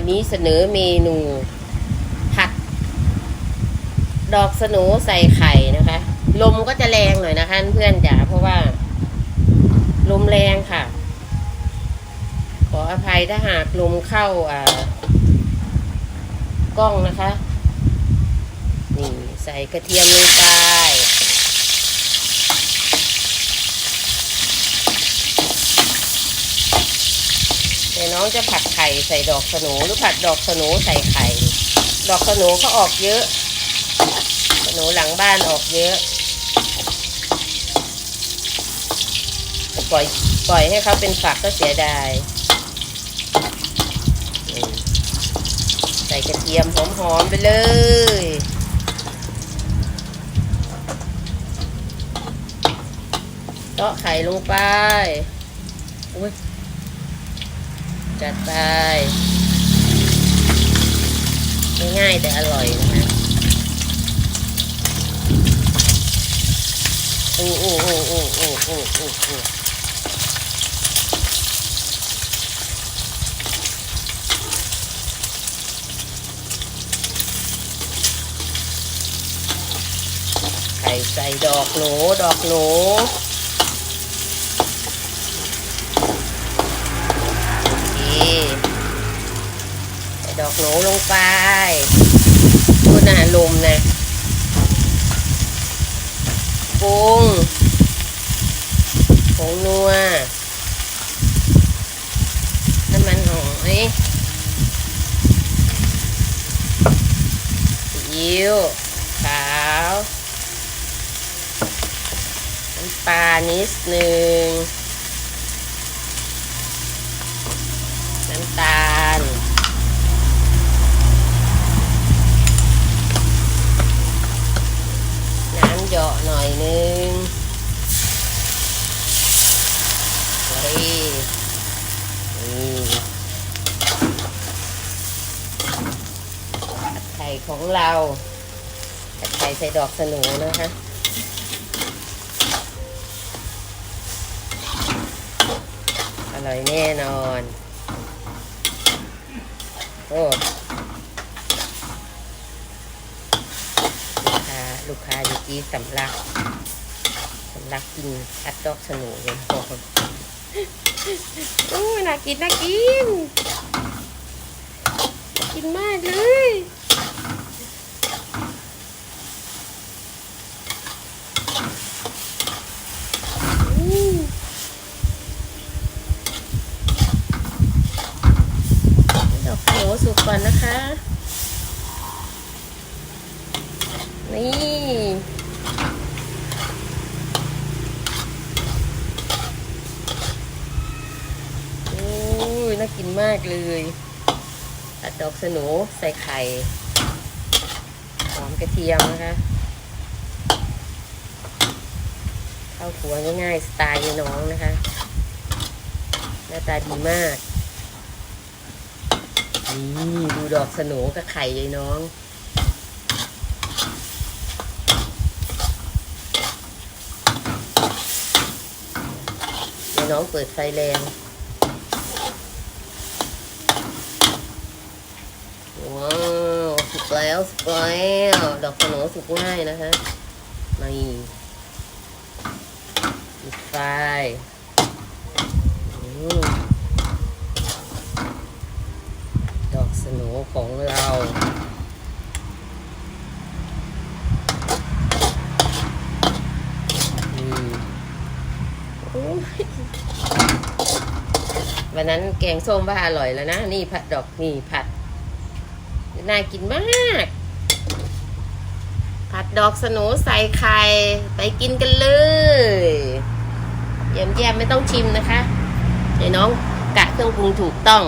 วันนี้เสนอเมนู ผัด ดอกสโหนใส่ไข่นะคะ ลมก็จะแรงหน่อยนะคะ เพื่อนจ๋าเพราะว่า ลมแรงค่ะ ขออภัยถ้าหากลมเข้าอ่ากล้องนะคะ นี่ใส่กระเทียมลงไป เดี๋ยว น้องจะผัดไข่ใส่ดอกสโหนหรือผัดดอกสโหนใส่ไข่ ดอกสโหนเขาออกเยอะสโหนหลังบ้านออกเยอะ ปล่อยปล่อยให้เขาเป็นฝักก็เสียดายใส่กระเทียมหอมๆไปเลยเตาะไข่ลงไปอุ้ย จัดไปง่ายแต่อร่อยนะคะโอู้อู้อู้อู้อู้อู้อู้อู้ไข่ใส่ดอกหนูดอกหนู โอเคใส่ดอกหนู ลงไปดูนะลมนะปรุงผงนัวน้ำมันหอยซีอิ๊วขาวน้ำปลานิดนึงน้ำตาล น้ำเหยาะหน่อยนึงเฮ้ยนี่ผัดไข่ของเราผัดไข่ใส่ดอกสนูนะคะอร่อยแน่นอน โอ้ลูกค้าลูกค้าเมื่กี้สำลักสำลักกินอัดดอกสนูเลยโอ้โหโอ้น่ากินน่ากิน กินมากเลยอืม ดอกโสุกก่อนนะคะ นี่ โอ้ยน่ากินมากเลยตัดดอกสนูใส่ไข่หอมกระเทียมนะคะเข้าครัวง่ายๆ สไตล์น้องนะคะ หน้าตาดีมาก นี่ดูดอกสนูกับไข่ยายน้องเดี๋ยน้องเปิดไฟแรงว้าวสุกแล้วสุกแล้วดอกสโหนสุกง่ายนะคะนี่ปิดไฟอืมด อกสโหนของเราวันนั้นแกงส้มว่าอร่อยแล้วนะ นี่ผัดดอกนี่ผัด น่ากินมาก ผัดดอกสโหนใส่ไข่ไปกินกันเลยเยี่ยมๆไม่ต้องชิมนะคะเดี๋ยน้องกะเครื่องปรุงถูกต้อง